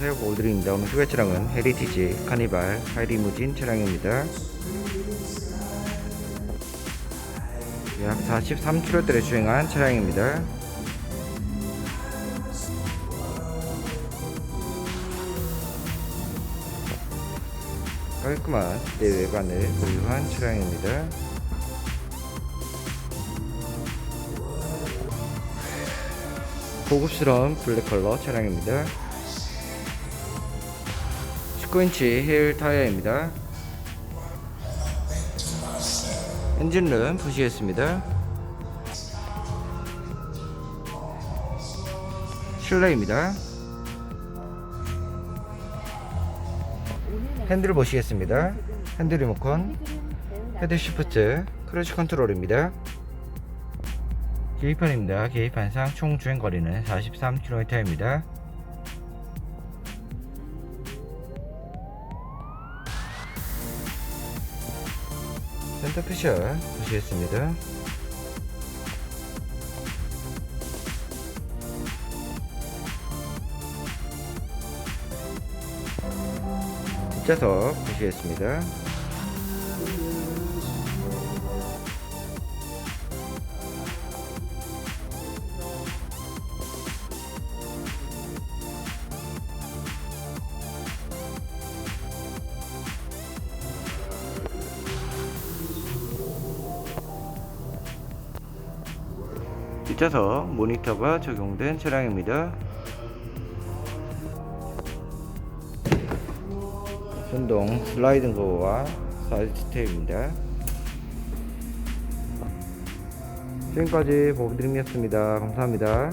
안녕하세요. 모드입니다. 오늘 소개 차량은 헤리티지 카니발 하이리무진 차량입니다. 약 43km대를 주행한 차량입니다. 깔끔한 내 외관을 보유한 차량입니다. 고급스러운 블랙 컬러 차량입니다 19인치 헤일 타이어입니다. 엔진룸 보시겠습니다. 실내입니다. 핸들 보시겠습니다. 핸들 리모컨, 헤드 시프트, 크루즈 컨트롤입니다. 계기판입니다. 계기판상 총 주행 거리는 43km입니다. 센터 패션 보시겠습니다. 뒷좌석 보시겠습니다. 뒷좌석 모니터가 적용된 차량입니다. 전동 슬라이딩 도어와 사이드 스테입니다. 지금까지 보드림이었습니다. 감사합니다.